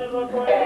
Thank you.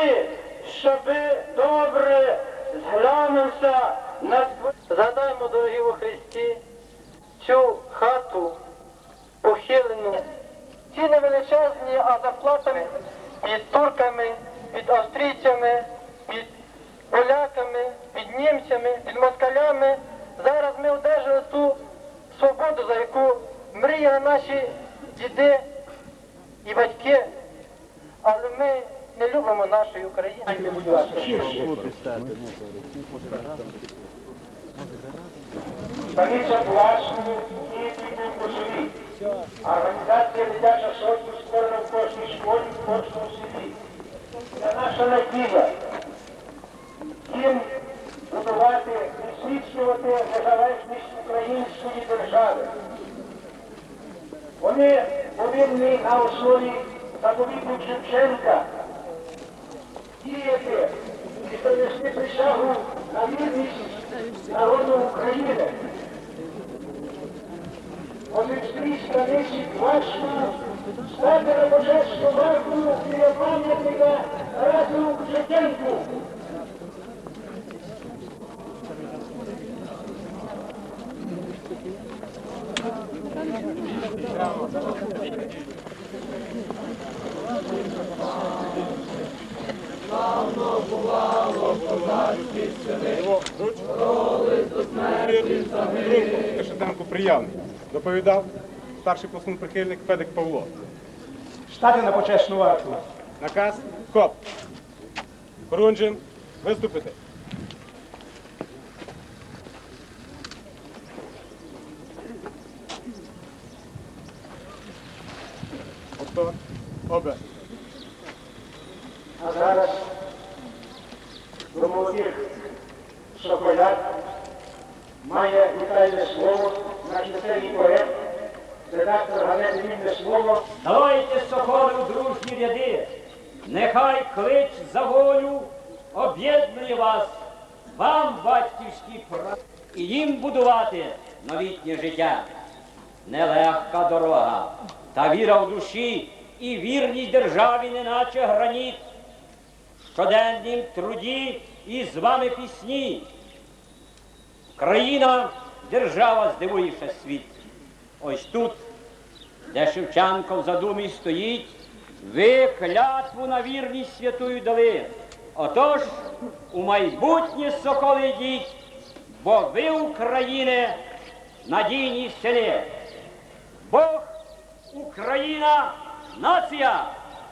Висоти, щоби добре зглянувся на Згадаймо, дорогі у Христі, цю хату похилену. Ціни величезні, а зарплатами під турками, під австрійцями, під поляками, під німцями, під москалями. Зараз ми одержали ту свободу, за яку мріяли наші діди і батьки, але ми не любимо нашої України. Станиця Влашної і Кожеві. Організація дитяча сотні створена в кожній школі, в кожному селі. Це наша надія. Їм будувати і незалежність української держави. Вони повинні на основі заповіту Шевченка діяти і принести присягу на вірність народу України. Скрізь станиці плачно стати почесну варту біля пам'ятника Тарасу Шевченку. Кашетенко приявний. Доповідав старший пластун прихильник Федик Павло. Штати на почесну варту. Наказ КОП. Хорунжин, виступити. Ото, обе. А зараз до молодих соколят має вітальне слово наш місцевий поет, редактор газети «Вільне слово Давайте соколи у дружні ряди, нехай клич за волю об'єднує вас, вам батьківський прав, і їм будувати новітнє життя. Нелегка дорога, та віра в душі і вірність неначе граніт. В щоденнім труді і з вами пісні. Країна, держава здивує ще світ. Ось тут де Шевченко в задумі стоїть, ви клятву на вірність святую дали. Отож, у майбутнє соколи йдіть, бо ви, України, надійні сини. Бог, Україна, нація!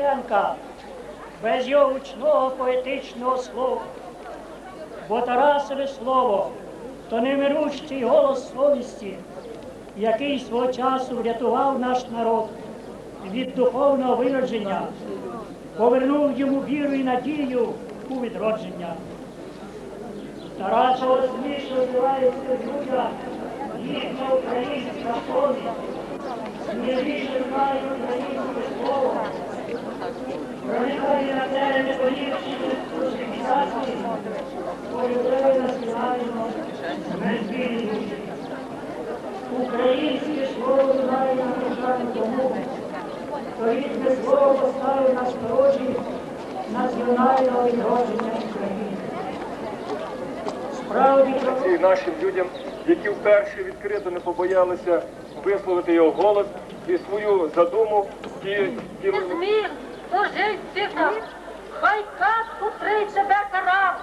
Шевченка, без його гучного поетичного слова. Бо Тарасове слово то немирущий голос совісті, який свого часу врятував наш народ від духовного виродження, повернув йому віру і надію у відродження. Тарасово смішно називається людям їхня українська совість. Сміливіше знає українське слово. Проникає на те непогірші русифікації, бо людей національно безвільні душі. Українське слово знає на державну тому, то рідне слово поставив на сторожі національного відродження України. Справді, і нашим людям, які вперше відкрито не побоялися висловити його голос і свою задуму і, і зміг дожить хай казку три тебе карав,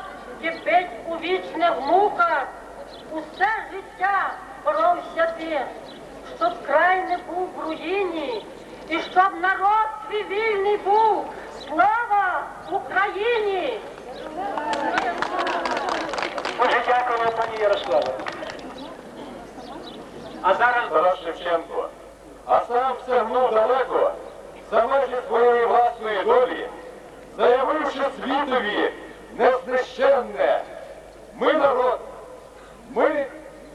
кипить у вічних муках. Усе життя боровся ти, щоб край не був в руїні, і щоб народ свій вільний був. Слава Україні! Дуже дякую, пані Ярославе. А зараз Тарас Шевченко, а сам стягнув далеко за межі своєї власної долі, заявивши світові незнищенне. Ми народ, ми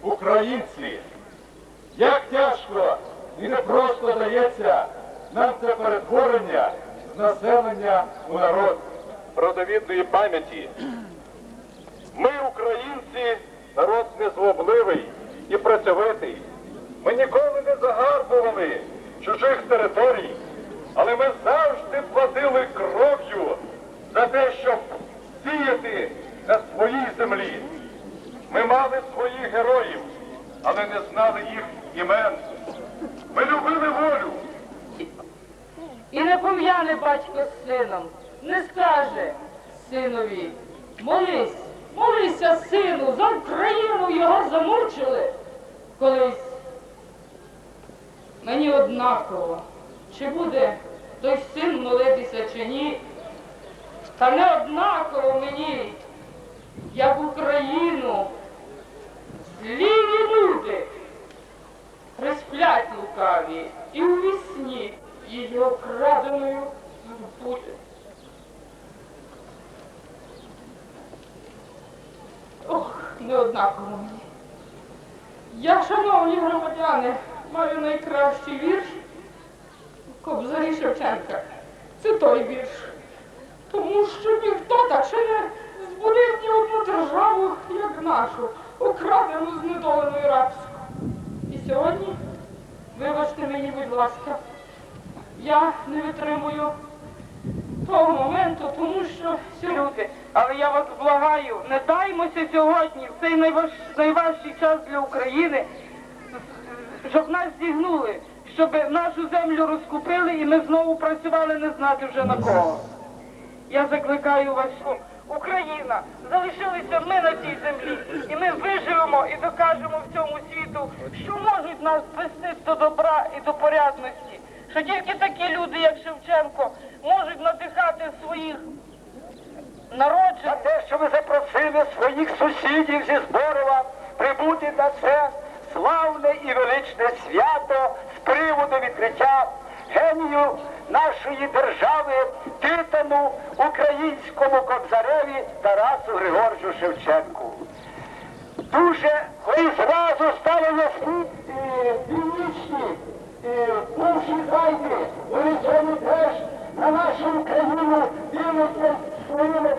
українці. Як тяжко і не просто дається нам це перетворення з населення у народ родовідної пам'яті. Ми, українці, народ незлобливий і працьовитий. Ми ніколи не загарбували чужих територій, але ми завжди платили кров'ю за те, щоб сіяти на своїй землі. Ми мали своїх героїв, але не знали їх імен. Ми любили волю. І не пом'яне батько з сином, не скаже синові, молись, молися, сину, за Україну його замучили колись. Мені однаково, чи буде той син молитися чи ні, та не однаково мені, як Україну, злі люди. Присплять лукаві і у вісні її окраденою буде. Ох, не однаково мені. Я, шановні громадяни, маю найкращий вірш Кобзарі Шевченка. Це той вірш. Тому що ніхто так ще не збудив ні одну державу, як нашу, окрадену знедоленою рабську. І сьогодні, вибачте мені, будь ласка, я не витримую того моменту, тому що люди, але я вас благаю, не даймося сьогодні в цей найваж... найважчий час для України, щоб нас зігнули, щоб нашу землю розкупили і ми знову працювали не знати вже на кого. Я закликаю вас, Україна, залишилися ми на цій землі, і ми виживемо і докажемо всьому світу, що можуть нас вести до добра і до порядності. Що тільки такі люди, як Шевченко, можуть надихати своїх народжених. те, що ви запросили своїх сусідів зі Зборова прибути на це славне і величне свято приводу відкриття генію нашої держави, титану українському кобзареві Тарасу Григорчу Шевченку. Дуже і зразу стало ясні е, північні е, бувші зайди, вони сьогодні теж на нашу Україну дивляться своїми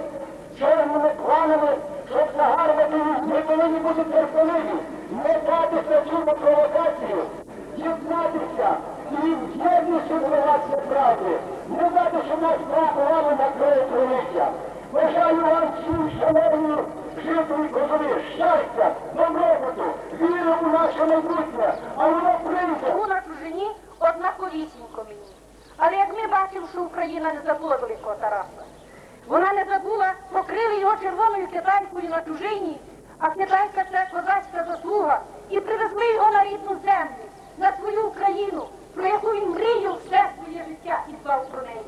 чорними планами, щоб загарбати їх. Ми повинні бути терпеливі, не датися цю провокацію, єднатися і в єдності правди, не дати, щоб нас вами накриє кровиття. Бажаю вам всім, шановні жителі Козові, щастя, добробуту, віри у наше майбутнє, а воно прийде. У на чужині однаковісінько мені. Але як ми бачимо, що Україна не забула великого Тараса. Вона не забула, покрили його червоною китайкою на чужині, а китайка це козацька заслуга. І привезли його на рідну землю, на свою Україну, про яку він мріяв все своє життя і дбав про неї.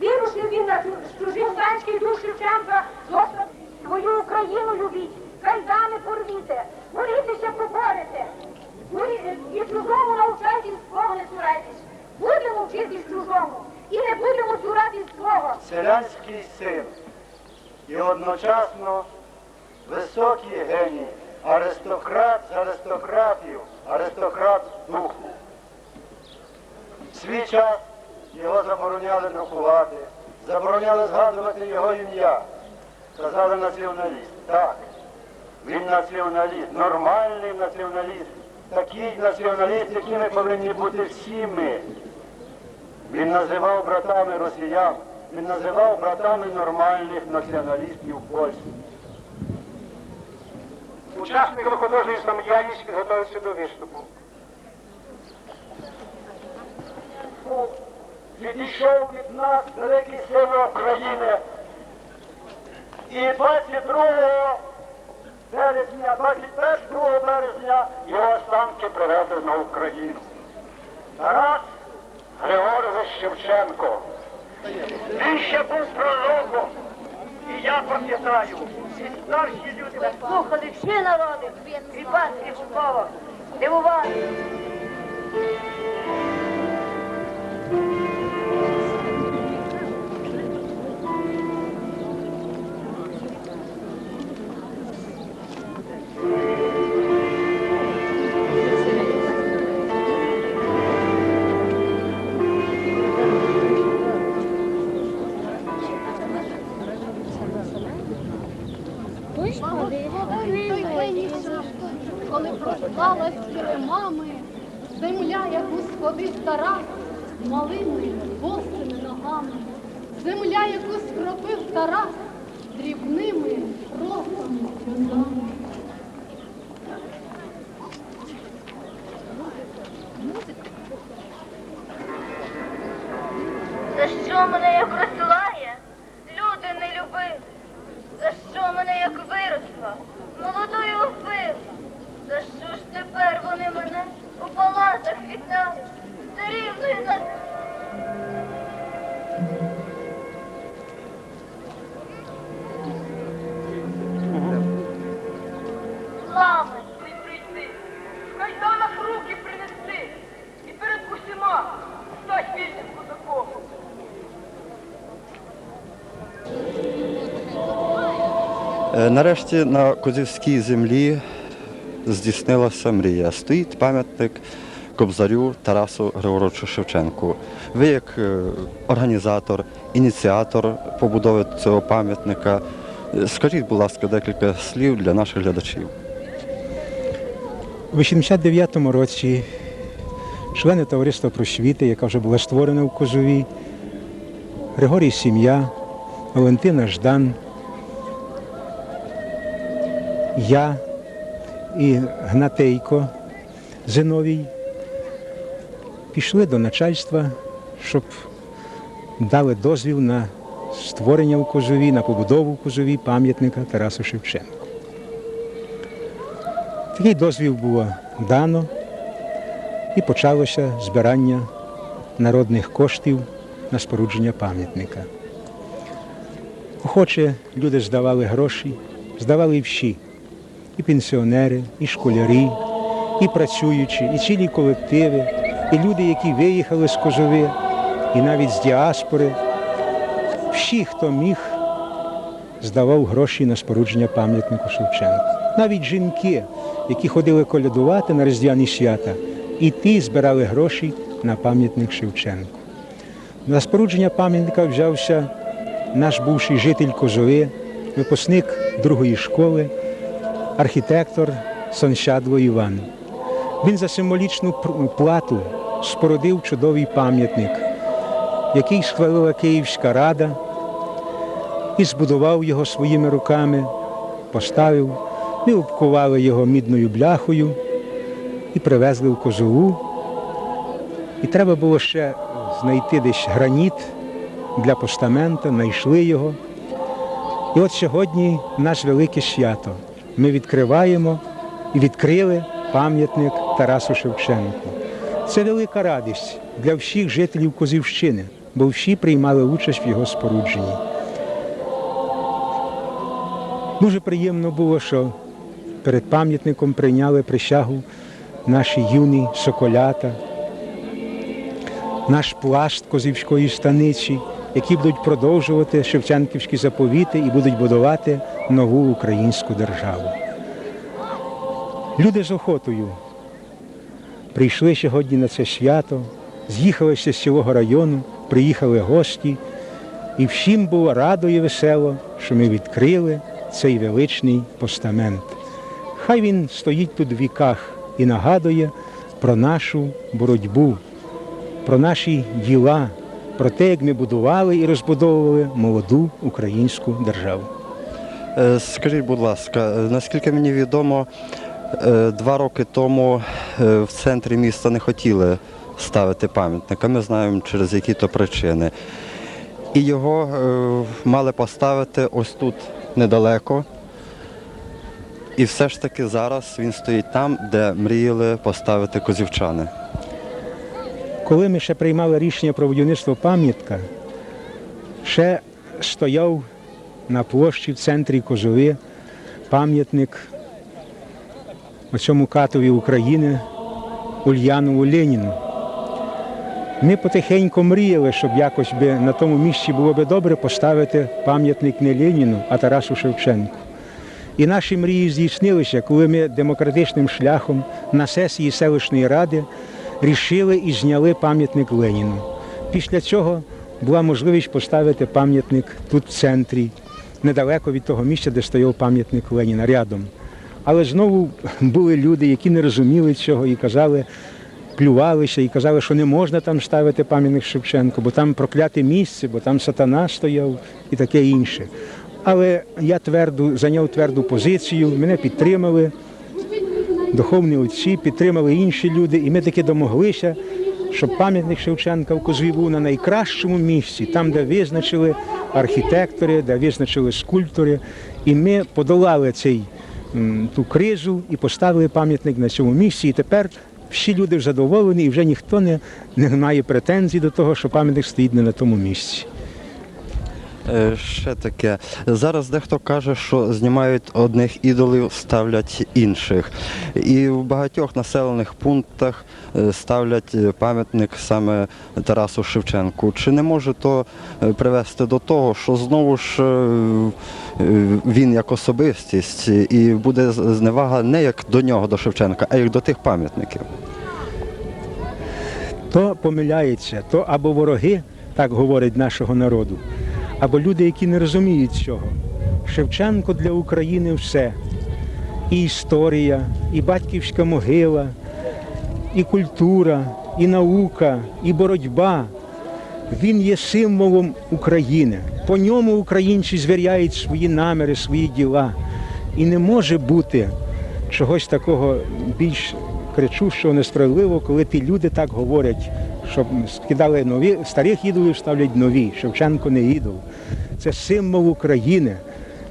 Вирушив він на чу- чужий станський дух Шевченка, Господи, свою Україну любіть, кайдани порвіте, борітеся поборете. Борі- І чужому навчайтесь, свого не цурайтесь. Будемо вчитись чужому і не будемо цуратись свого. селянський син і одночасно високий геній, аристократ з аристократів, аристократ духу. Свій час його забороняли друкувати, забороняли згадувати його ім'я. Казали націоналіст. Так, він націоналіст, нормальний націоналіст, такий націоналіст, якими повинні бути всі ми. Він називав братами росіян, він називав братами нормальних націоналістів Польщі. Учасниками художньої самодіяльності підготовився до виступу. Відійшов від нас великий син України. І 22 березня, 21 березня його останки привезли на Україну. Тарас Григорович Шевченко. Він ще був пророком. І я пам'ятаю, і старші люди Слухали всі народи, кріпацьких справах, дивували. Прослалась килимами, земля, яку сходив Тарас малими босими ногами, земля, яку скропив Тарас дрібними росами сльозами. Нарешті на Козівській землі здійснилася мрія. Стоїть пам'ятник Кобзарю Тарасу Григоровичу Шевченку. Ви як е, організатор, ініціатор побудови цього пам'ятника. е, Скажіть, будь ласка, декілька слів для наших глядачів. У 89-му році члени товариства просвіти, яка вже була створена в Козові, Григорій Сім'я, Валентина Ждан, я і Гнатейко Зиновій пішли до начальства, щоб дали дозвіл на створення в Козові, на побудову в Козові пам'ятника Тарасу Шевченку. Такий дозвіл було дано і почалося збирання народних коштів на спорудження пам'ятника. Охоче люди здавали гроші, здавали всі, і пенсіонери, і школярі, і працюючі, і цілі колективи, і люди, які виїхали з Козови, і навіть з діаспори. Всі, хто міг, здавав гроші на спорудження пам'ятнику Шевченку. Навіть жінки, які ходили колядувати на Різдвяні свята, і ті збирали гроші на пам'ятник Шевченку. На спорудження пам'ятника взявся наш бувший житель Козови, випускник другої школи, архітектор Сонщадло Іван. Він за символічну плату спорудив чудовий пам'ятник, який схвалила Київська рада і збудував його своїми руками, поставив, ми обкували його мідною бляхою і привезли в Козову. І треба було ще знайти десь граніт для постамента, знайшли його. І от сьогодні наше велике свято. Ми відкриваємо і відкрили пам'ятник Тарасу Шевченку. Це велика радість для всіх жителів Козівщини, бо всі приймали участь в його спорудженні. Дуже приємно було, що перед пам'ятником прийняли присягу наші юні соколята, наш пласт Козівської станиці, які будуть продовжувати Шевченківські заповіти і будуть будувати нову українську державу. Люди з охотою прийшли сьогодні на це свято, з'їхалися з цілого району, приїхали гості, і всім було радо і весело, що ми відкрили цей величний постамент. Хай він стоїть тут в віках і нагадує про нашу боротьбу, про наші діла, про те, як ми будували і розбудовували молоду українську державу. Е, Скажіть, будь ласка, е, наскільки мені відомо, е, два роки тому в центрі міста не хотіли ставити пам'ятник, а ми знаємо, через які то причини. І його мали поставити ось тут недалеко. І все ж таки зараз він стоїть там, де мріяли поставити козівчани. Коли ми ще приймали рішення про будівництво пам'ятка, ще стояв на площі в центрі Козови пам'ятник оцьому катові України Ульянову Леніну. Ми потихеньку мріяли, щоб якось би на тому місці було би добре поставити пам'ятник не Леніну, а Тарасу Шевченку. І наші мрії здійснилися, коли ми демократичним шляхом на сесії селищної ради рішили і зняли пам'ятник Леніну. Після цього була можливість поставити пам'ятник тут в центрі, недалеко від того місця, де стояв пам'ятник Леніна рядом. Але знову були люди, які не розуміли цього і казали, плювалися і казали, що не можна там ставити пам'ятник Шевченку, бо там прокляте місце, бо там сатана стояв і таке інше. Але я тверду, зайняв тверду позицію, мене підтримали духовні отці, підтримали інші люди, і ми таки домоглися, щоб пам'ятник Шевченка в Козлі на найкращому місці, там, де визначили архітектори, де визначили скульптори. І ми подолали цей, ту кризу і поставили пам'ятник на цьому місці. І тепер всі люди задоволені, і вже ніхто не, не має претензій до того, що пам'ятник стоїть не на тому місці. Е, Ще таке. Зараз дехто каже, що знімають одних ідолів, ставлять інших. І в багатьох населених пунктах е, ставлять е, пам'ятник саме Тарасу Шевченку. Чи не може то привести до того, що знову ж він як особистість, і буде зневага не як до нього, до Шевченка, а як до тих пам'ятників? то помиляється, то або вороги, так говорять нашого народу, або люди, які не розуміють цього. Шевченко для України все. І історія, і батьківська могила, і культура, і наука, і боротьба. Він є символом України. По ньому українці звіряють свої наміри, свої діла. І не може бути чогось такого більш кричущого, несправедливо, коли ті люди так говорять, щоб скидали нові, старих ідолів ставлять нові. Шевченко не ідол. Це символ України.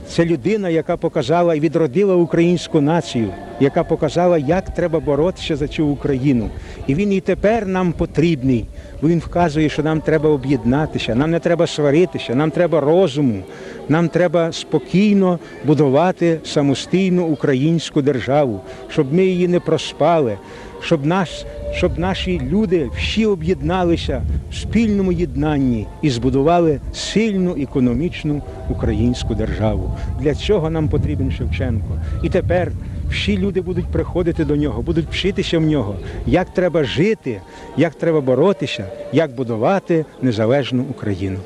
Це людина, яка показала і відродила українську націю, яка показала, як треба боротися за цю Україну. І він і тепер нам потрібний. Бо він вказує, що нам треба об'єднатися, нам не треба сваритися, нам треба розуму, нам треба спокійно будувати самостійну українську державу, щоб ми її не проспали, щоб наш, щоб наші люди всі об'єдналися в спільному єднанні і збудували сильну економічну українську державу. Для цього нам потрібен Шевченко. І тепер всі люди будуть приходити до нього, будуть вчитися в нього, як треба жити, як треба боротися, як будувати незалежну Україну.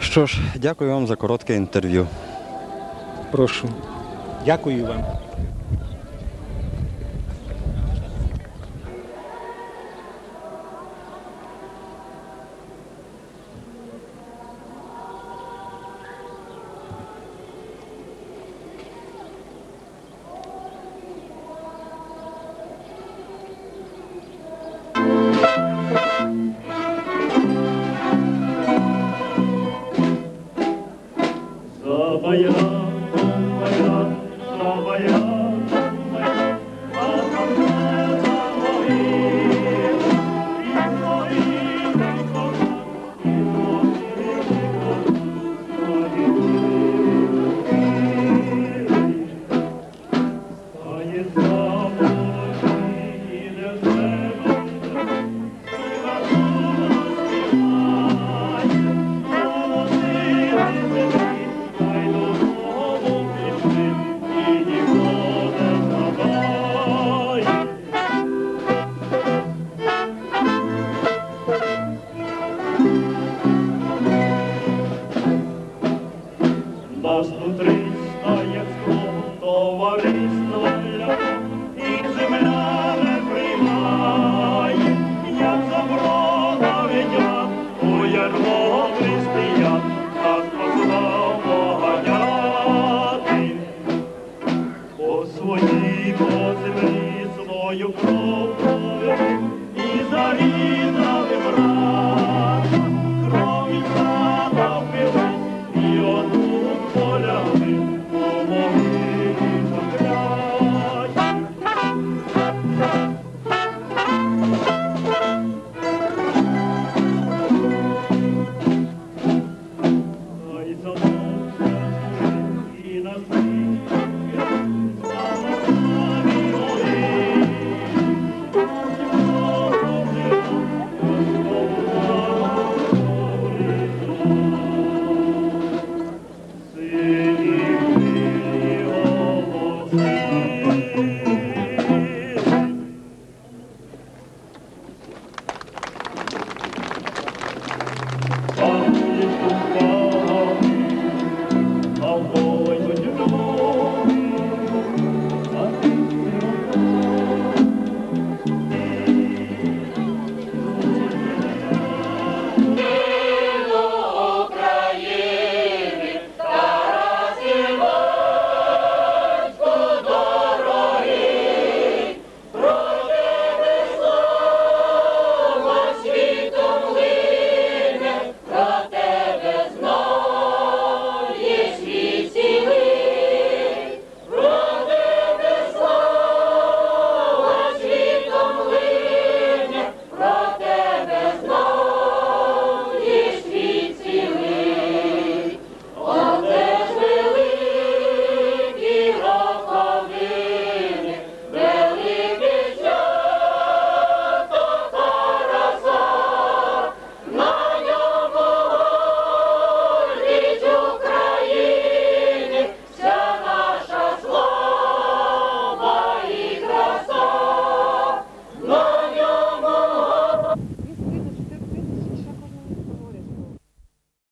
Що ж, дякую вам за коротке інтерв'ю. Прошу. Дякую вам.